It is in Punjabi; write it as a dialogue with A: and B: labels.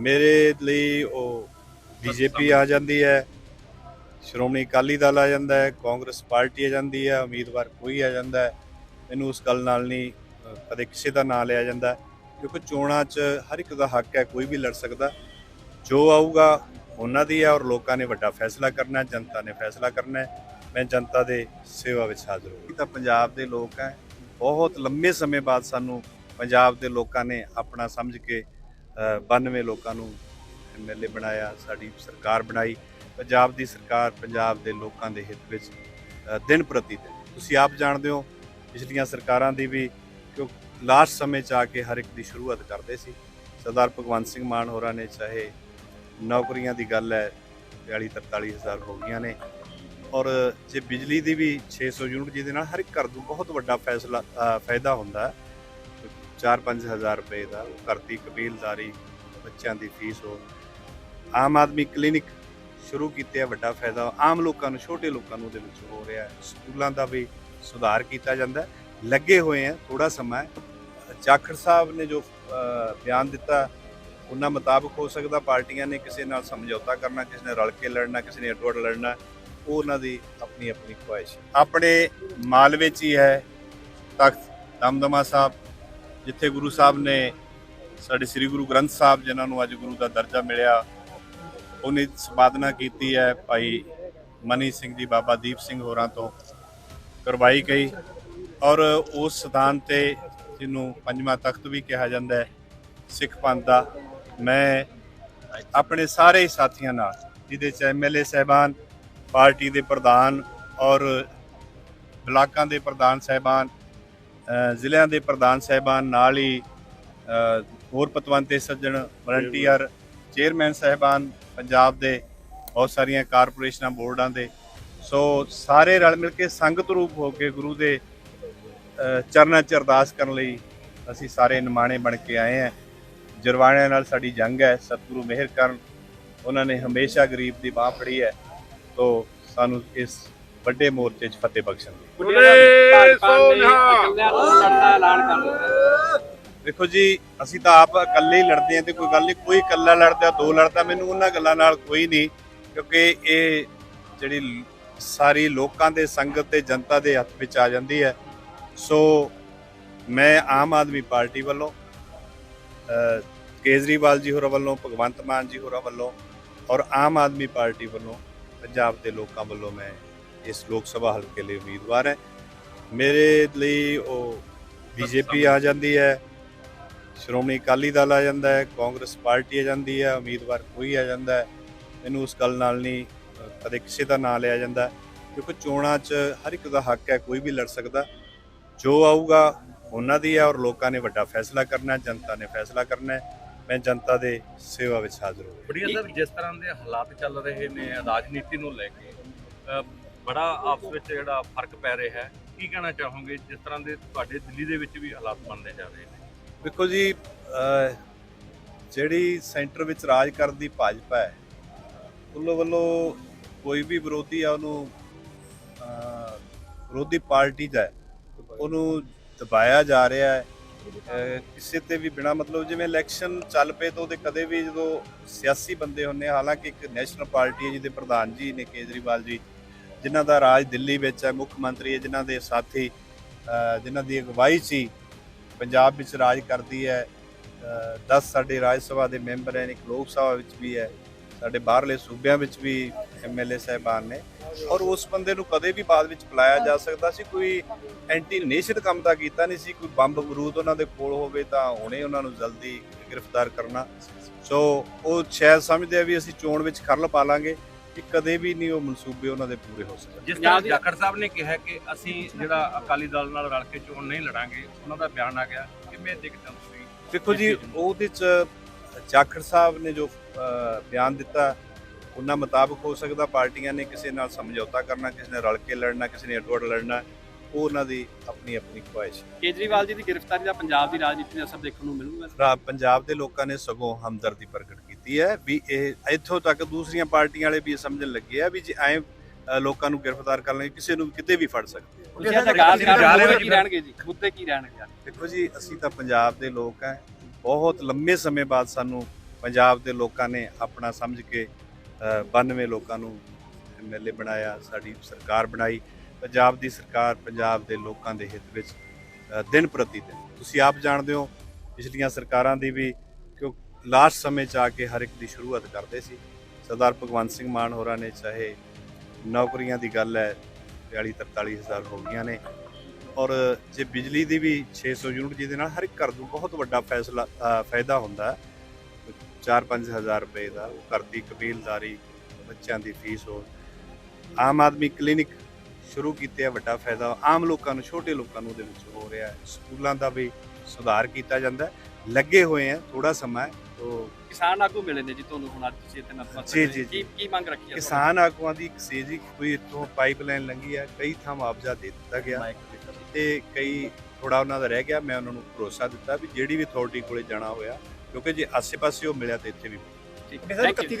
A: ਮੇਰੇ ਲਈ ਉਹ ਬੀਜੇਪੀ ਆ ਜਾਂਦੀ ਹੈ, ਸ਼੍ਰੋਮਣੀ ਅਕਾਲੀ ਦਲ ਆ ਜਾਂਦਾ ਹੈ, ਕਾਂਗਰਸ ਪਾਰਟੀ ਆ ਜਾਂਦੀ ਹੈ, ਉਮੀਦਵਾਰ ਕੋਈ ਆ ਜਾਂਦਾ ਹੈ, ਮੈਨੂੰ ਉਸ ਗੱਲ ਨਾਲ ਨਹੀਂ, ਕਦੇ ਕਿਸੇ ਦਾ ਨਾਂ ਲਿਆ ਜਾਂਦਾ ਕਿਉਂਕਿ ਚੋਣਾਂ 'ਚ ਹਰ ਇੱਕ ਦਾ ਹੱਕ ਹੈ, ਕੋਈ ਵੀ ਲੜ ਸਕਦਾ ਜੋ ਆਊਗਾ ਉਹਨਾਂ ਦੀ ਹੈ ਔਰ ਲੋਕਾਂ ਨੇ ਵੱਡਾ ਫੈਸਲਾ ਕਰਨਾ ਜਨਤਾ ਨੇ ਫੈਸਲਾ ਕਰਨਾ ਮੈਂ ਜਨਤਾ ਦੇ ਸੇਵਾ ਵਿੱਚ ਹਾਜ਼ਰ ਹਾਂ। ਤਾਂ ਪੰਜਾਬ ਦੇ ਲੋਕ ਹੈ, ਬਹੁਤ ਲੰਮੇ ਸਮੇਂ ਬਾਅਦ ਸਾਨੂੰ ਪੰਜਾਬ ਦੇ ਲੋਕਾਂ ਨੇ ਆਪਣਾ ਸਮਝ ਕੇ 92 ਲੋਕਾਂ ਨੂੰ ਐਮਐਲਏ ਬਣਾਇਆ, ਸਾਡੀ ਸਰਕਾਰ ਬਣਾਈ। ਪੰਜਾਬ ਦੀ ਸਰਕਾਰ ਪੰਜਾਬ ਦੇ ਲੋਕਾਂ ਦੇ ਹਿੱਤ ਵਿੱਚ ਦਿਨ ਪ੍ਰਤੀ ਦਿਨ। ਤੁਸੀਂ ਆਪ ਜਾਣਦੇ ਹੋ, ਪਿਛਲੀਆਂ ਸਰਕਾਰਾਂ ਦੀ ਵੀ ਕਿਉਂ ਲਾਸਟ ਸਮੇਂ ਚ ਆ ਕੇ ਹਰ ਇੱਕ ਦੀ ਸ਼ੁਰੂਆਤ ਕਰਦੇ ਸੀ। ਸਰਦਾਰ ਭਗਵੰਤ ਸਿੰਘ ਮਾਨ ਹੋਰਾਂ ਨੇ, ਚਾਹੇ ਨੌਕਰੀਆਂ ਦੀ ਗੱਲ ਹੈ 42 43 ਹਜ਼ਾਰ ਹੋ ਗਈਆਂ ਨੇ। ਔਰ ਜੇ ਬਿਜਲੀ ਦੀ ਵੀ 600 ਯੂਨਿਟ ਜਿਹਦੇ ਨਾਲ ਹਰ ਇੱਕ ਘਰ ਨੂੰ ਬਹੁਤ ਵੱਡਾ ਫੈਸਲਾ ਫਾਇਦਾ ਹੁੰਦਾ ਹੈ 4-5 ਹਜ਼ਾਰ ਰੁਪਏ ਦਾ ਉਹ ਕਰਤੀ ਕਬੀਲਦਾਰੀ ਬੱਚਿਆਂ ਦੀ ਫੀਸ ਹੋ ਆਮ ਆਦਮੀ ਕਲੀਨਿਕ ਸ਼ੁਰੂ ਕੀਤੇ ਆ, ਵੱਡਾ ਫਾਇਦਾ ਆਮ ਲੋਕਾਂ ਨੂੰ, ਛੋਟੇ ਲੋਕਾਂ ਨੂੰ ਉਹਦੇ ਵਿੱਚ ਹੋ ਰਿਹਾ ਹੈ। ਸਕੂਲਾਂ ਦਾ ਵੀ ਸੁਧਾਰ ਕੀਤਾ ਜਾਂਦਾ ਲੱਗੇ ਹੋਏ ਆ ਥੋੜਾ ਸਮਾਂ ਜਾਖੜ ਸਾਹਿਬ ਨੇ ਜੋ ਬਿਆਨ ਦਿੱਤਾ, ਉਹਨਾਂ ਮੁਤਾਬਕ ਹੋ ਸਕਦਾ ਪਾਰਟੀਆਂ ਨੇ ਕਿਸੇ ਨਾਲ ਸਮਝੌਤਾ ਕਰਨਾ, ਕਿਸੇ ਨੇ ਰਲ ਕੇ ਲੜਨਾ, ਕਿਸੇ ਨੇ ਅਡਵੜ ਲੜਨਾ, ਉਹ ਉਹਨਾਂ ਦੀ ਆਪਣੀ ਆਪਣੀ ਖੁਆਇਸ਼ ਆਪਣੇ ਮਾਲਵੇ 'ਚ ਹੀ ਹੈ ਤਖਤ ਦਮਦਮਾ ਸਾਹਿਬ। ਜਿੱਥੇ ਗੁਰੂ ਸਾਹਿਬ ਨੇ ਸਾਡੇ ਸ੍ਰੀ ਗੁਰੂ ਗ੍ਰੰਥ ਸਾਹਿਬ ਜਿਨ੍ਹਾਂ ਨੂੰ ਅੱਜ ਗੁਰੂ ਦਾ ਦਰਜਾ ਮਿਲਿਆ, ਉਹਨੇ ਸੰਪਾਦਨਾ ਕੀਤੀ ਹੈ ਭਾਈ ਮਨੀ ਸਿੰਘ ਜੀ, ਬਾਬਾ ਦੀਪ ਸਿੰਘ ਹੋਰਾਂ ਤੋਂ ਕਰਵਾਈ ਗਈ ਔਰ ਉਸ ਸਥਾਨ ਤੇ ਜਿਹਨੂੰ ਪੰਜਵਾਂ ਤਖਤ ਵੀ ਕਿਹਾ ਜਾਂਦਾ ਹੈ, ਸਿੱਖ ਪੰਥ ਦਾ, ਮੈਂ ਆਪਣੇ ਸਾਰੇ ਸਾਥੀਆਂ ਨਾਲ, ਜਿਹਦੇ ਚ ਐਮਐਲਏ ਸਹਿਬਾਨ, ਪਾਰਟੀ ਦੇ ਪ੍ਰਧਾਨ ਔਰ ਬਲਾਕਾਂ ਦੇ ਪ੍ਰਧਾਨ ਸਹਿਬਾਨ ਜ਼ਿਲ੍ਹਿਆਂ ਦੇ ਪ੍ਰਧਾਨ ਸਹਿਬਾਨ ਨਾਲ ਹੀ ਹੋਰ ਪਤਵੰਤੇ ਸੱਜਣ, ਵਲੰਟੀਅਰ, ਚੇਅਰਮੈਨ ਸਹਿਬਾਨ, ਪੰਜਾਬ ਦੇ ਬਹੁਤ ਸਾਰੀਆਂ ਕਾਰਪੋਰੇਸ਼ਨਾਂ, ਬੋਰਡਾਂ ਦੇ। ਸੋ ਸਾਰੇ ਰਲ ਮਿਲ ਕੇ ਸੰਗਤ ਰੂਪ ਹੋ ਕੇ ਗੁਰੂ ਦੇ ਚਰਨਾਂ 'ਚ ਅਰਦਾਸ ਕਰਨ ਲਈ ਅਸੀਂ ਸਾਰੇ ਨਿਮਾਣੇ ਬਣ ਕੇ ਆਏ ਹਾਂ। ਜਰਵਾਣਿਆਂ ਨਾਲ ਸਾਡੀ ਜੰਗ ਹੈ, ਸਤਿਗੁਰੂ ਮਿਹਰ ਕਰਨ। ਉਹਨਾਂ ਨੇ ਹਮੇਸ਼ਾ ਗਰੀਬ ਦੀ ਬਾਹ ਫੜੀ ਹੈ। ਤੋ ਸਾਨੂੰ ਇਸ ਵੱਡੇ ਮੋਰਚੇ 'ਚ ਫਤਿਹ ਬਖਸ਼ਣ ਦੀ। ਦੇਖੋ ਜੀ ਅਸੀਂ ਤਾਂ ਆਪ ਇਕੱਲੇ ਹੀ ਲੜਦੇ ਹਾਂ ਤੇ ਕੋਈ ਗੱਲ ਨਹੀਂ ਕੋਈ ਇਕੱਲਾ ਲੜਦਾ ਦੋ ਲੜਦਾ ਮੈਨੂੰ ਉਹਨਾਂ ਗੱਲਾਂ ਨਾਲ ਕੋਈ ਨਹੀਂ ਕਿਉਂਕਿ ਇਹ ਜਿਹੜੀ ਸਾਰੀ ਲੋਕਾਂ ਦੇ ਸੰਗਤ ਤੇ ਜਨਤਾ ਦੇ ਹੱਥ ਵਿੱਚ ਆ ਜਾਂਦੀ ਹੈ। ਸੋ ਮੈਂ ਆਮ ਆਦਮੀ ਪਾਰਟੀ ਵੱਲੋਂ ਕੇਜਰੀਵਾਲ ਜੀ ਹੋਰਾਂ ਵੱਲੋਂ ਭਗਵੰਤ ਮਾਨ ਜੀ ਹੋਰਾਂ ਵੱਲੋਂ ਔਰ ਆਮ ਆਦਮੀ ਪਾਰਟੀ ਵੱਲੋਂ ਪੰਜਾਬ ਦੇ ਲੋਕਾਂ ਵੱਲੋਂ ਮੈਂ ਇਸ ਲੋਕ ਸਭਾ ਹਲਕੇ ਲਈ ਉਮੀਦਵਾਰ ਹੈ। ਮੇਰੇ ਲਈ ਉਹ ਬੀਜੇਪੀ ਆ ਜਾਂਦੀ ਹੈ, ਸ਼੍ਰੋਮਣੀ ਅਕਾਲੀ ਦਲ ਆ ਜਾਂਦਾ ਹੈ, ਕਾਂਗਰਸ ਪਾਰਟੀ ਆ ਜਾਂਦੀ ਹੈ, ਉਮੀਦਵਾਰ ਕੋਈ ਆ ਜਾਂਦਾ ਹੈ। ਮੈਨੂੰ ਉਸ ਗੱਲ ਨਾਲ ਨਹੀਂ, ਕਦੇ ਕਿਸੇ ਦਾ ਨਾਂ ਲਿਆ ਜਾਂਦਾ। ਕਿਉਂਕਿ ਚੋਣਾਂ 'ਚ ਹਰ ਇੱਕ ਦਾ ਹੱਕ ਹੈ, ਕੋਈ ਵੀ ਲੜ ਸਕਦਾ। ਜੋ ਆਊਗਾ, ਉਹਨਾਂ ਦੀ ਹੈ ਔਰ ਲੋਕਾਂ ਨੇ ਵੱਡਾ ਫੈਸਲਾ ਕਰਨਾ ਹੈ, ਜਨਤਾ ਨੇ ਫੈਸਲਾ ਕਰਨਾ ਹੈ। ਮੈਂ ਜਨਤਾ ਦੇ ਸੇਵਾ ਵਿੱਚ ਹਾਜ਼ਰ ਹਾਂ।
B: ਬੜੀਆ ਸਾਹਿਬ ਜਿਸ ਤਰ੍ਹਾਂ ਦੇ ਹਾਲਾਤ ਚੱਲ ਰਹੇ ਨੇ, ਰਾਜਨੀਤੀ ਨੂੰ ਲੈ ਕੇ ਬੜਾ ਆਪਸ ਵਿੱਚ ਜਿਹੜਾ ਫ਼ਰਕ ਪੈ ਰਿਹਾ ਹੈ। ਕੀ ਕਹਿਣਾ ਚਾਹੋਗੇ? ਜਿਸ ਤਰ੍ਹਾਂ ਦੇ ਤੁਹਾਡੇ ਦਿੱਲੀ ਦੇ ਵਿੱਚ ਵੀ ਹਾਲਾਤ ਬਣਦੇ ਜਾ ਰਹੇ ਨੇ।
A: ਦੇਖੋ ਜੀ ਜਿਹੜੀ ਸੈਂਟਰ ਵਿੱਚ ਰਾਜ ਕਰਦੀ ਭਾਜਪਾ ਹੈ ਉਹਨਾਂ ਵੱਲੋਂ ਕੋਈ ਵੀ ਵਿਰੋਧੀ ਆ ਉਹਨੂੰ ਵਿਰੋਧੀ ਪਾਰਟੀ ਦਾ ਉਹਨੂੰ ਦਬਾਇਆ ਜਾ ਰਿਹਾ ਹੈ। ਕਿਸੇ ਤੇ ਵੀ ਬਿਨਾ ਮਤਲਬ ਜਿਵੇਂ ਇਲੈਕਸ਼ਨ ਚੱਲ ਪਏ ਤਾਂ ਉਹਦੇ ਕਦੇ ਵੀ ਜਦੋਂ ਸਿਆਸੀ ਬੰਦੇ ਹੁੰਨੇ ਹਾਲਾਂਕਿ ਇੱਕ ਨੈਸ਼ਨਲ ਪਾਰਟੀ ਹੈ ਜਿਹਦੇ ਪ੍ਰਧਾਨ ਜੀ ਨੇ ਕੇਜਰੀਵਾਲ ਜੀ ਜਿਨ੍ਹਾਂ ਦਾ ਰਾਜ ਦਿੱਲੀ ਵਿੱਚ ਹੈ, ਮੁੱਖ ਮੰਤਰੀ ਹੈ, ਜਿਨ੍ਹਾਂ ਦੇ ਸਾਥੀ ਜਿਨ੍ਹਾਂ ਦੀ ਅਗਵਾਈ ਸੀ, ਪੰਜਾਬ ਵਿੱਚ ਰਾਜ ਕਰਦੀ ਹੈ 10 ਸਾਡੇ ਰਾਜ ਸਭਾ ਦੇ ਮੈਂਬਰ ਹਨ ਇੱਕ ਲੋਕ ਸਭਾ ਵਿੱਚ ਵੀ ਹੈ, ਸਾਡੇ ਬਾਹਰਲੇ ਸੂਬਿਆਂ ਵਿੱਚ ਵੀ ਐਮਐਲਏ ਸਾਹਿਬਾਨ ਨੇ। ਔਰ ਉਸ ਬੰਦੇ ਨੂੰ ਕਦੇ ਵੀ ਬਾਅਦ ਵਿੱਚ ਬੁਲਾਇਆ ਜਾ ਸਕਦਾ ਸੀ, ਕੋਈ ਐਂਟੀ ਨੇਸ਼ਨ ਕੰਮ ਤਾਂ ਕੀਤਾ ਨਹੀਂ ਸੀ, ਕੋਈ ਬੰਬ ਬਰੂਦ ਉਹਨਾਂ ਦੇ ਕੋਲ ਹੋਵੇ ਤਾਂ ਹੁਣੇ ਉਹਨਾਂ ਨੂੰ ਜਲਦੀ ਗ੍ਰਿਫਤਾਰ ਕਰਨਾ। ਸੋ ਉਹ ਸ਼ਾਇਦ ਸਮਝਦੇ ਆ ਵੀ ਅਸੀਂ ਚੋਣ ਵਿੱਚ ਖਰਲ ਪਾ ਲਾਂਗੇ। ਕਿ ਕਦੇ ਵੀ ਨਹੀਂ ਉਹ ਮਨਸੂਬੇ ਉਹਨਾਂ ਦੇ ਪੂਰੇ ਹੋ ਸਕਦੇ
B: ਜਿਸ ਤਰ੍ਹਾਂ ਜਾਖੜ ਸਾਹਿਬ ਨੇ ਕਿਹਾ ਕਿ ਅਸੀਂ ਜਿਹੜਾ ਅਕਾਲੀ ਦਲ ਨਾਲ ਰਲ ਕੇ ਚੋਣ ਨਹੀਂ ਲੜਾਂਗੇ ਉਹਨਾਂ ਦਾ ਬਿਆਨ ਆ ਗਿਆ। ਕਿਵੇਂ ਦੇਖਦੇ ਹੋ ਤੁਸੀਂ
A: ਦੇਖੋ ਜੀ ਉਹਦੇ ਚ ਜਾਖੜ ਸਾਹਿਬ ਨੇ ਜੋ ਬਿਆਨ ਦਿੱਤਾ ਉਹਨਾਂ ਮੁਤਾਬਕ ਹੋ ਸਕਦਾ ਪਾਰਟੀਆਂ ਨੇ ਕਿਸੇ ਨਾਲ ਸਮਝੌਤਾ ਕਰਨਾ ਕਿਸੇ ਨੇ ਰਲ ਕੇ ਲੜਨਾ ਕਿਸੇ ਨੇ ਅਡਵੜ ਲੜਨਾ ਉਹ ਉਹਨਾਂ ਦੀ ਆਪਣੀ ਆਪਣੀ ਖੁਆਇਸ਼ ਹੈ।
C: ਕੇਜਰੀਵਾਲ ਜੀ ਦੀ ਗ੍ਰਿਫਤਾਰੀ ਦਾ ਪੰਜਾਬ ਦੀ ਰਾਜਨੀਤੀ ਦਾ ਅਸਰ ਦੇਖਣ ਨੂੰ ਮਿਲੂਗਾ।
A: ਪੰਜਾਬ ਦੇ ਲੋਕਾਂ ਨੇ ਸਗੋਂ ਹਮਦਰਦੀ ਪ੍ਰਗਟ ਕੀਤੀ ਹੈ ਵੀ ਇਹ ਇੱਥੋਂ ਤੱਕ ਦੂਸਰੀਆਂ ਪਾਰਟੀਆਂ ਵਾਲੇ ਵੀ ਇਹ ਸਮਝਣ ਲੱਗੇ ਆ ਵੀ ਜੇ ਐ ਲੋਕਾਂ ਨੂੰ ਗ੍ਰਿਫਤਾਰ ਕਰ ਲੈਣਗੇ ਕਿਸੇ ਨੂੰ ਵੀ ਕਿਤੇ ਵੀ ਫੜ ਸਕਦੇ ਆ।
C: ਮੁੱਦੇ ਕੀ ਰਹਿਣਗੇ
A: ਦੇਖੋ ਜੀ ਅਸੀਂ ਤਾਂ ਪੰਜਾਬ ਦੇ ਲੋਕ ਆ। ਬਹੁਤ ਲੰਮੇ ਸਮੇਂ ਬਾਅਦ ਸਾਨੂੰ ਪੰਜਾਬ ਦੇ ਲੋਕਾਂ ਨੇ ਆਪਣਾ ਸਮਝ ਕੇ ਅ, 92 ਲੋਕਾਂ ਨੂੰ ਐਮਐਲਏ ਬਣਾਇਆ ਸਾਡੀ ਸਰਕਾਰ ਬਣਾਈ। ਪੰਜਾਬ ਦੀ ਸਰਕਾਰ ਪੰਜਾਬ ਦੇ ਲੋਕਾਂ ਦੇ ਹਿੱਤ ਵਿੱਚ ਦਿਨ ਪ੍ਰਤੀ ਦਿਨ। ਤੁਸੀਂ ਆਪ ਜਾਣਦੇ ਹੋ ਪਿਛਲੀਆਂ ਸਰਕਾਰਾਂ ਦੀ ਵੀ ਲਾਸਟ ਸਮੇਂ ਚ ਆ ਕੇ ਹਰ ਇੱਕ ਦੀ ਸ਼ੁਰੂਆਤ ਕਰਦੇ ਸੀ। ਸਰਦਾਰ ਭਗਵੰਤ ਸਿੰਘ ਮਾਨ ਹੋਰਾਂ ਨੇ, ਚਾਹੇ ਨੌਕਰੀਆਂ ਦੀ ਗੱਲ ਹੈ 42 43 ਹਜ਼ਾਰ ਹੋ ਗਈਆਂ ਨੇ। ਔਰ ਜੇ ਬਿਜਲੀ ਦੀ ਵੀ 600 ਯੂਨਿਟ ਜਿਹਦੇ ਨਾਲ ਹਰ ਇੱਕ ਘਰ ਨੂੰ ਬਹੁਤ ਵੱਡਾ ਫੈਸਲਾ ਫਾਇਦਾ ਹੁੰਦਾ ਹੈ। 4-5 ਹਜ਼ਾਰ ਰੁਪਏ ਦਾ ਘਰ ਦੀ ਕਬੀਲਦਾਰੀ ਬੱਚਿਆਂ ਦੀ ਫੀਸ ਹੋ ਆਮ ਆਦਮੀ ਕਲੀਨਿਕ ਸ਼ੁਰੂ ਕੀਤੇ ਆ, ਵੱਡਾ ਫਾਇਦਾ। ਆਮ ਲੋਕਾਂ ਨੂੰ, ਛੋਟੇ ਲੋਕਾਂ ਨੂੰ ਉਹਦੇ ਵਿੱਚ ਹੋ ਰਿਹਾ ਹੈ। ਸਕੂਲਾਂ ਦਾ ਵੀ ਸੁਧਾਰ ਕੀਤਾ ਜਾਂਦਾ ਹੈ। ਲੱਗੇ ਹੋਏ ਆ ਥੋੜਾ ਸਮਾਂ ਹੈ ਤੋ
C: ਕਿਸਾਨ ਆਗੂ ਮਿਲੇ ਨੇ ਜੀ ਤੁਹਾਨੂੰ ਹੁਣ ਅੱਜ ਤੁਸੀਂ ਇੱਥੇ ਨਤਮਸਤਕ
A: ਜੀ,
C: ਹੋਏ।
A: ਜੀ,
C: ਕੀ
A: ਜੀ।
C: ਕੀ ਮੰਗ ਰੱਖੀ ਹੈ
A: ਕਿਸਾਨ ਆਗੂਆਂ ਦੀ ਇੱਕ ਸੇਜੀ ਕੋਈ ਇੱਥੋਂ ਪਾਈਪਲਾਈਨ ਲੰਗੀ ਹੈ ਕਈ ਥਾਂ ਮੁਆਵਜ਼ਾ ਦੇ ਦਿੱਤਾ ਗਿਆ ਤੇ ਕਈ ਥੋੜਾ ਉਹਨਾਂ ਦਾ ਰਹਿ ਗਿਆ ਮੈਂ ਉਹਨਾਂ ਨੂੰ ਭਰੋਸਾ ਦਿੱਤਾ ਵੀ ਜਿਹੜੀ ਵੀ ਅਥਾਰਟੀ ਕੋਲੇ ਜਾਣਾ ਹੋਇਆ ਕਿਉਂਕਿ ਜੇ ਆਸੇ-ਪਾਸੇ ਉਹ ਮਿਲਿਆ ਤੇ ਇੱਥੇ ਵੀ
C: ਠੀਕ
D: ਸਰ
C: ਥੈਂਕ ਯੂ
D: 31 ਤਰੀਕ